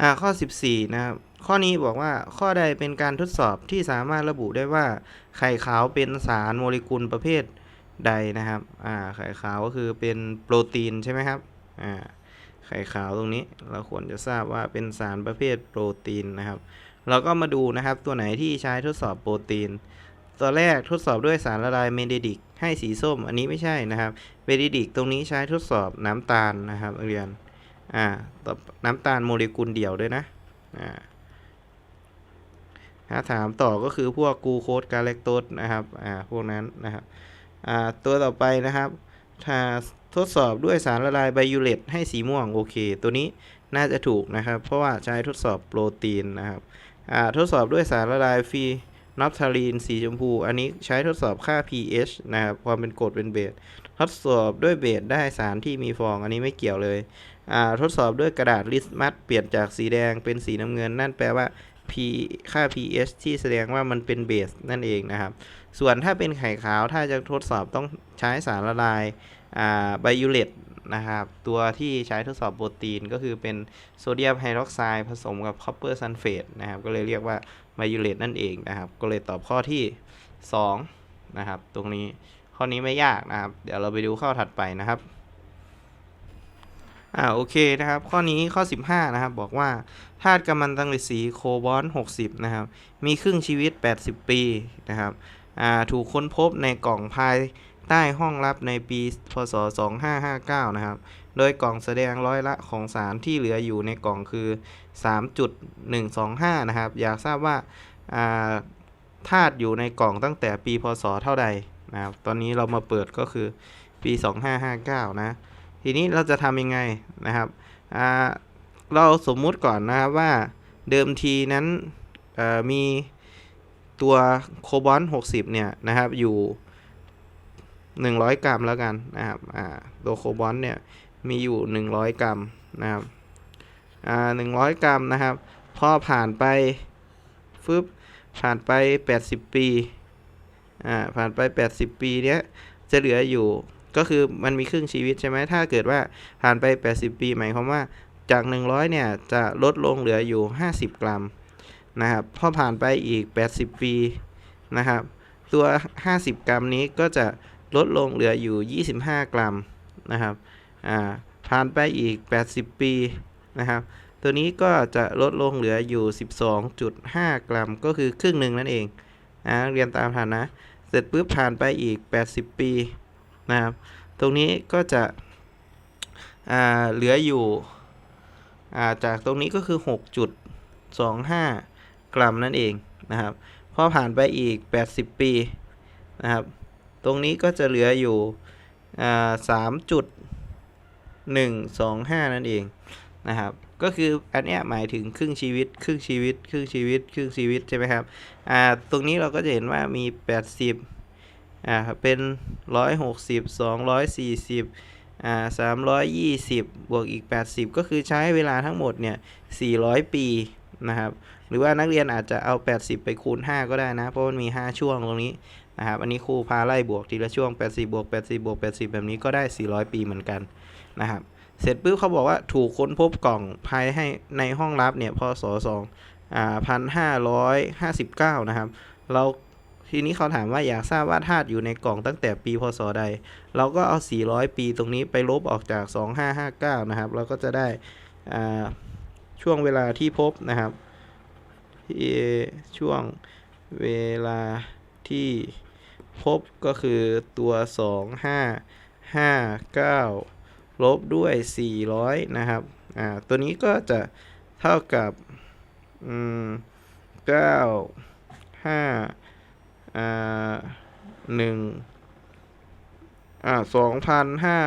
อ่าข้อ 14 นะครับ ข้อนี้บอกว่าข้อใดเป็นการทดสอบที่สามารถระบุได้ว่าไข่ขาวเป็นสารโมเลกุลประเภทใดนะครับ อ่า ไข่ขาวก็คือเป็นโปรตีนใช่ไหมครับ อ่า ไข่ขาวตรงนี้เราควรจะทราบว่าเป็นสารประเภทโปรตีนนะครับ เราก็มาดูนะครับตัวไหนที่ใช้ทดสอบโปรตีน ตัวแรกทดสอบด้วยสารละลายเมเดดิกให้สีส้ม อันนี้ไม่ใช่นะครับ เมเดดิกตรงนี้ใช้ทดสอบน้ำตาลนะครับนักเรียน อ่าต่อน้ำตาลโมเลกุลเดี่ยวด้วยนะอ่าถ้าถามต่อก็คือพวกกูโคสกาแลคโตสนะครับอ่าพวกนั้นนะครับอ่าตัวต่อไปนะครับถ้าทดสอบด้วยสารละลายไบยูเลตให้สีม่วงโอเค ตัวนี้น่าจะถูกนะครับ เพราะว่าใช้ทดสอบโปรตีนนะครับอ่าทดสอบด้วยสารละลายฟีนับทารีนสีชมพู อันนี้ใช้ทดสอบค่า pH นะครับความเป็นกรดเป็นเบส ทดสอบด้วยเบสได้สารที่มีฟองอันนี้ไม่เกี่ยวเลยทดสอบด้วยกระดาษลิสมัสเปลี่ยนจากสีแดงเป็นสีน้ำเงิน นั่นแปลว่า p ค่า pH ที่แสดงว่ามันเป็นเบสนั่นเองนะครับ ส่วนถ้าเป็นไข่ขาวถ้าจะทดสอบต้องใช้สารละลายไบยูเลตนะครับ ตัวที่ใช้ทดสอบโปรตีนก็คือเป็นโซเดียมไฮดรอกไซด์ผสมกับคอปเปอร์ซัลเฟตนะครับ ก็เลยเรียกว่าไบยูเลตนั่นเองนะครับ ก็เลยตอบข้อที่ 2 นะครับ ตรงนี้ ข้อนี้ไม่ยากนะครับ เดี๋ยวเราไปดูข้อถัดไปนะครับอ่าโอเคนะครับ ข้อนี้ข้อ 15 นะครับ บอกว่าธาตุกัมมันตรังสีโคบอล60 นะครับ มีครึ่งชีวิต 80 ปีนะครับอ่าถูกค้นพบในกล่องภายใต้ห้องลับในปีพศ 2559 นะครับ โดยกล่องแสดงร้อยละของสารที่เหลืออยู่ในกล่องคือ 3.125 นะครับ อยากทราบว่าอ่าธาตุอยู่ในกล่องตั้งแต่ปีพศเท่าใด นะครับตอนนี้เรามาเปิดก็คือปี 2559 นะ ทีนี้เราจะทำยังไงนะครับเราสมมุติก่อนนะครับว่าเดิมทีนั้นมีตัวโคบอลต์60 เนี่ยนะครับอยู่ 100 กรัมแล้วกันนะครับตัวโคบอลต์เนี่ยมีอยู่ 100 กรัมนะครับอ่า100กรัมนะครับ พอผ่านไปฟึบผ่านไป 80 ปี อ่าผ่านไป 80 ปีเนี้ยจะเหลืออยู่ก็คือมันมีครึ่งชีวิตใช่ไหมถ้าเกิดว่าผ่านไป 80 ปีหมายความว่าจาก 100 เนี่ยจะลดลงเหลืออยู่ 50 กรัมนะครับพอผ่านไปอีก 80 ปีนะครับ ตัว 50 กรัมนี้ก็จะลดลงเหลืออยู่ 25 กรัมนะครับอ่าผ่านไปอีก 80 ปีนะครับ ตัวนี้ก็จะลดลงเหลืออยู่ 12.5 กรัม ก็คือครึ่งหนึ่งนั่นเอง อ่าเรียนตามทันนะ เสร็จปุ๊บผ่านไปอีก 80 ปีนะครับ ตรงนี้ก็จะเหลืออยู่อ่าจากตรงนี้ก็คือ 6.25 กรัมนั่นเองนะครับ พอผ่านไปอีก 80 ปีนะครับ ตรงนี้ก็จะเหลืออยู่3.125 นั่นเองนะครับ ก็คืออันเนี้ยหมายถึงครึ่งชีวิต ครึ่งชีวิต ครึ่งชีวิต ครึ่งชีวิตใช่ไหมครับอ่าตรงนี้เราก็จะเห็นว่ามี 80อ่าเป็น 160 240อ่า320 บวกอีก 80 ก็คือใช้เวลาทั้งหมดเนี่ย 400 ปีนะครับหรือว่านักเรียนอาจจะเอา 80 ไปคูณ 5 ก็ได้นะ เพราะมันมี 5 ช่วงตรงนี้นะครับอันนี้ครูพาไล่บวกทีละช่วง 80 บวก 80 บวก 80 แบบนี้ก็ได้ 400 ปีเหมือนกันนะครับ เสร็จปุ๊บเขาบอกว่าถูกค้นพบกล่องภายให้ในห้องลับเนี่ยพศ2อ่าพันห้าร้อยห้าสิบเก้านะครับ เราทีนี้เขาถามว่าอยากทราบว่าธาตุอยู่ในกล่องตั้งแต่ปีพศใด เราก็เอา 400 ปีตรงนี้ไปลบออกจาก 2559 นะครับ เราก็จะได้ช่วงเวลาที่พบนะครับที่ช่วงเวลาที่พบก็คือตัว 2559 ลบด้วย 400 นะครับ อ่า ตัวนี้ก็จะเท่ากับ อืมเก้าห้าอ่าหนึ่งอ่าสองพันห้า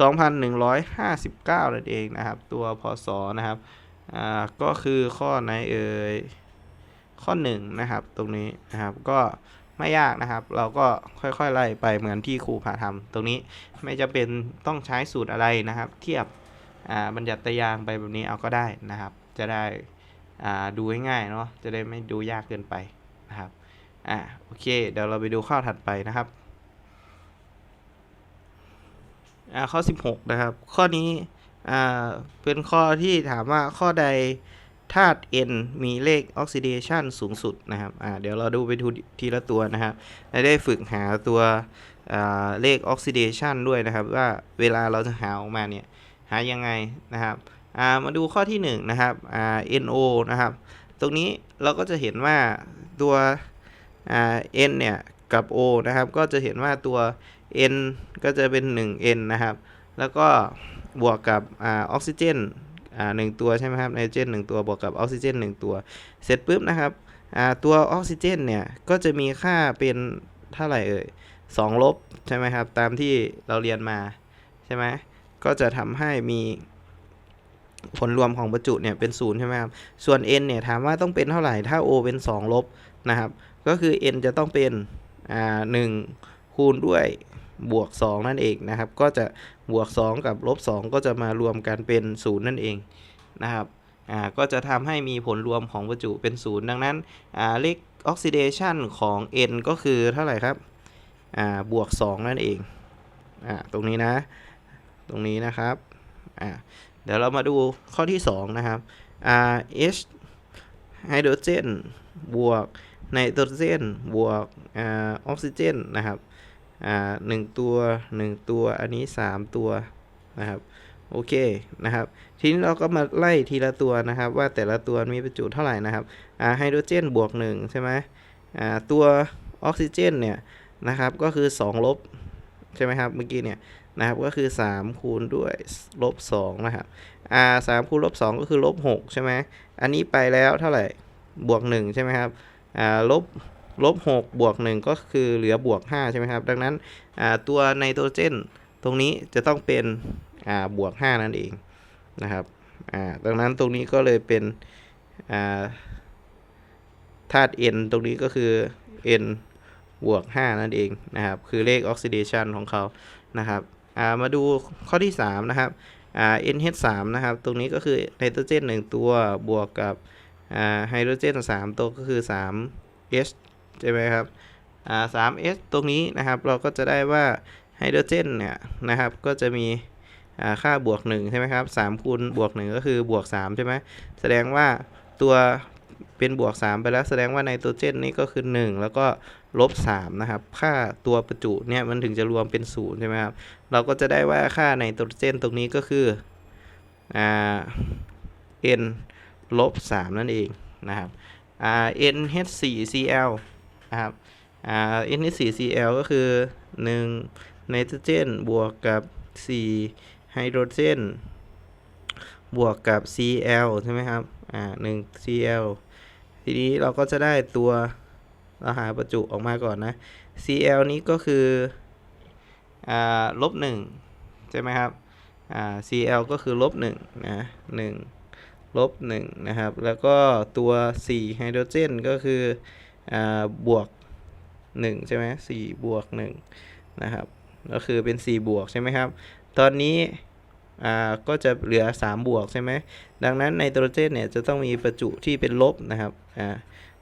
สองพันหนึ่งร้อยห้าสิบเก้านั่นเองนะครับ ตัวพศนะครับ อ่า ก็คือข้อไหนเอ่ย ข้อหนึ่งนะครับ ตรงนี้นะครับ ก็ ไม่ยากนะครับ เราก็ค่อยๆไล่ไปเหมือนที่ครูพาทำตรงนี้ไม่จะเป็นต้องใช้สูตรอะไรนะครับ เทียบอ่าบัญญัติตารางไปแบบนี้เอาก็ได้นะครับ จะได้อ่าดูง่ายๆเนาะจะได้ไม่ดูยากเกินไปนะครับอ่าโอเค เดี๋ยวเราไปดูข้อถัดไปนะครับอ่าข้อ 16 นะครับ ข้อนี้อ่าเป็นข้อที่ถามว่าข้อใด ธาตุ N มีเลขออกซิเดชันสูงสุดนะครับเดี๋ยวเราดูไปดูทีละตัวนะครับได้ฝึกหาตัวเลขออกซิเดชันด้วยนะครับ ว่าเวลาเราจะหาออกมาเนี่ยหายังไงนะครับามาดูข้อที่1นงนะครับ NO นะครับ ตรงนี้เราก็จะเห็นว่าตัวอ่า N เนี่ยกับ O นะครับก็จะเห็นว่าตัว N ก็จะเป็น 1N นะครับ แล้วก็บวกกับออกซิเจน อ่าหนึ่งตัวใช่ไหมครับไนโตรเจนหนึ่งตัวบวกกับออกซิเจนหนึ่งตัว เสร็จปุ๊บนะครับอ่าตัวออกซิเจนเนี่ยก็จะมีค่าเป็นเท่าไหร่เอ่ยสองลบใช่ไหมครับ ตามที่เราเรียนมาใช่ไหมก็จะทำให้มีผลรวมของประจุเนี่ยเป็นศูนย์ใช่ไหมครับ ส่วน n เนี่ยถามว่าต้องเป็นเท่าไหร่ ถ้า o เป็น 2 ลบนะครับ ก็คือ n จะต้องเป็นอ่า1คูณด้วย บวก 2 นั่นเองนะครับ ก็จะบวก 2 กับลบ 2 ก็จะมารวมกันเป็น 0 นั่นเองนะครับอ่าก็จะทำให้มีผลรวมของประจุเป็น 0 ดังนั้นอ่าเลขออกซิเดชันของ n ก็คือเท่าไหร่ครับอ่าบวก 2 นั่นเองอ่าตรงนี้นะ ตรงนี้นะครับอ่าเดี๋ยวเรามาดูข้อที่ 2 นะครับอ่า H ไฮโดรเจนบวกไนโตรเจนบวกอาออกซิเจนนะครับ อ่าหนึ่งตัวหนึ่งตัวอันนี้สามตัวนะครับโอเคนะครับทีนี้เราก็มาไล่ทีละตัวนะครับ ว่าแต่ละตัวมีประจุเท่าไหร่นะครับอ่าไฮโดรเจนบวกหนึ่งใช่ไหมอ่าตัวออกซิเจนเนี่ยนะครับก็คือ 2 ลบใช่ไหมครับเมื่อกี้เนี่ยนะครับก็คือ 3 คูณด้วยลบ2นะครับอ่าสามคูณลบ2ก็คือลบ6ใช่ไหมอันนี้ไปแล้วเท่าไหร่บวก1ใช่ไหมครับอ่าลบ ลบ6บวก1ก็คือเหลือบวก5ใช่ไหมครับ ดังนั้นตัวไนโตรเจนตรงนี้จะต้องเป็นบวก 5 นั่นเองนะครับดังนั้นตรงนี้ก็เลยเป็นาธาตุ N ตรงนี้ก็คือ N บวก 5 นั่นเองนะครับ คือเลขออกซิเดชันของเขานะครับามาดูข้อที่ 3 นะครับอ่า NH3 นะครับ ตรงนี้ก็คือไนโตรเจน 1 ตัวบวกกับไฮโดรเจน 3 ตัวก็คือ 3 H ใช่ไหมครับอ่า3 H ตรงนี้นะครับเราก็จะได้ว่าไฮโดรเจนเนี่ยนะครับก็จะมีอ่าค่าบวก1ใช่ไหมครับ3คูณบวก 1 ก็คือบวก3ใช่ไหมแสดงว่าตัวเป็นบวก 3 ไปแล้วแสดงว่าไนโตรเจนนี่ก็คือ 1 แล้วก็ลบ3นะครับค่าตัวประจุเนี่ยมันถึงจะรวมเป็น0ใช่ไหมครับเราก็จะได้ว่าค่าไนโตรเจนตรงนี้ก็คืออ่า n ลบ3นั่นเองนะครับอ่า NH4Cl นะครับอ่า NH4Cl ก็คือ1ไนโตรเจนบวกกับ 4 ไฮโดรเจน บวกกับ Cl ใช่ไหมครับ อ่า1 Cl ทีนี้เราก็จะได้ตัวเราหาประจุออกมาก่อนนะ Cl นี้ก็คือ อ่าลบ1ใช่ไหมครับ อ่า Cl ก็คือลบ1นะ1ลบ1นะครับ แล้วก็ตัว 4 ไฮโดรเจนก็คือ บวก1ใช่ไหม4บวก1นะครับก็คือเป็น 4 บวกใช่ไหมครับ ตอนนี้ก็จะเหลือ 3 บวกใช่ไหมดังนั้นไนโตรเจนเนี่ยจะต้องมีประจุที่เป็นลบนะครับ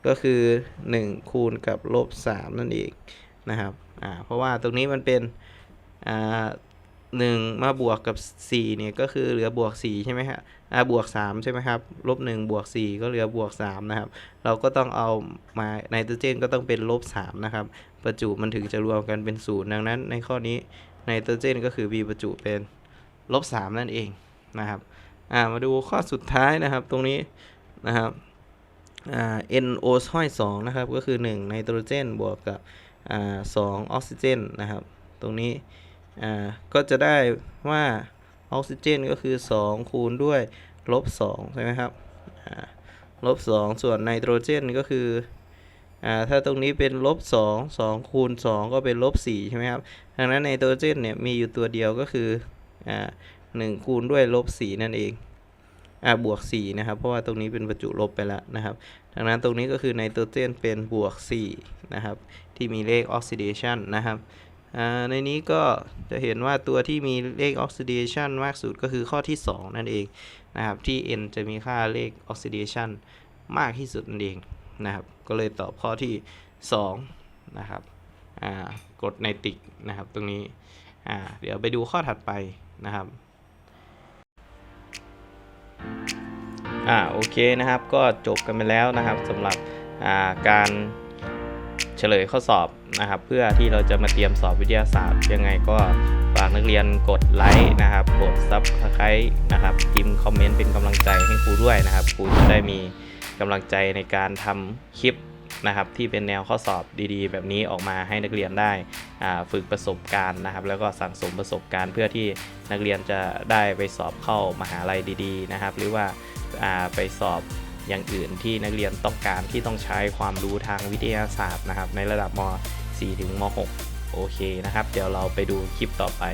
ก็คือ 1 คูณกับลบ3นั่นเองนะครับเพราะว่าตรงนี้มันเป็น 1 มาบวกกับ 4 เนี่ยก็คือเหลือบวก 4 ใช่ไหมฮะอ่าบวก 3 ใช่ไหมครับ ลบ 1 บวก 4 ก็เหลือบวก 3 นะครับ เราก็ต้องเอามาไนโตรเจนก็ต้องเป็นลบ 3 นะครับ ประจุมันถึงจะรวมกันเป็น 0 ดังนั้นในข้อนี้ไนโตรเจนก็คือมีประจุเป็นลบ 3 นั่นเองนะครับอ่ามาดูข้อสุดท้ายนะครับตรงนี้นะครับอ่า NO ห้อย2นะครับ ก็คือ1ไนโตรเจนบวกกับอ่า2ออกซิเจนนะครับ ตรงนี้ อ่าก็จะได้ว่าออกซิเจนก็คือ 2 คูณด้วยลบ2ใช่ไหมครับอ่าลบ2ส่วนไนโตรเจนก็คืออ่าถ้าตรงนี้เป็นลบ2 2คูณ2ก็เป็นลบ4ใช่ไหมครับดังนั้นไนโตรเจนเนี่ยมีอยู่ตัวเดียวก็คืออ่า1คูณด้วยลบ4นั่นเองอ่าบวก4นะครับ เพราะว่าตรงนี้เป็นประจุลบไปแล้วนะครับ ดังนั้นตรงนี้ก็คือไนโตรเจนเป็นบวก4นะครับที่มีเลขออกซิเดชันนะครับ ในนี้ก็จะเห็นว่าตัวที่มีเลขออกซิเดชันมากสุดก็คือข้อที่ 2 นั่นเองนะครับ ที่ n จะมีค่าเลขออกซิเดชันมากที่สุดนั่นเองนะครับ ก็เลยตอบข้อที่ 2 นะครับอ่ากดในติกนะครับตรงนี้อ่าเดี๋ยวไปดูข้อถัดไปนะครับอ่าโอเคนะครับก็จบกันไปแล้วนะครับสำหรับอ่าการ ฉลยข้อสอบนะครับ เพื่อที่เราจะมาเตรียมสอบวิทยาศาสตร์ ยังไงก็ฝากนักเรียนกดไลค์นะครับ กดซับสไครต์นะครับพิมพ์คอมเมนต์เป็นกำลังใจให้ครูด้วยนะครับครูจะได้มีกำลังใจในการทำคลิปนะครับ ที่เป็นแนวข้อสอบดีๆ แบบนี้ออกมาให้นักเรียนได้อ่าฝึกประสบการณ์นะครับ แล้วก็สั่งสมประสบการณ์ เพื่อที่นักเรียนจะได้ไปสอบเข้ามหาลัยดี ๆ นะครับ หรือว่าอ่าไปสอบ อย่างอื่นที่นักเรียนต้องการที่ต้องใช้ความรู้ทางวิทยาศาสตร์นะครับ ในระดับม .4 ถึงม .6 โอเคนะครับ เดี๋ยวเราไปดูคลิปต่อไป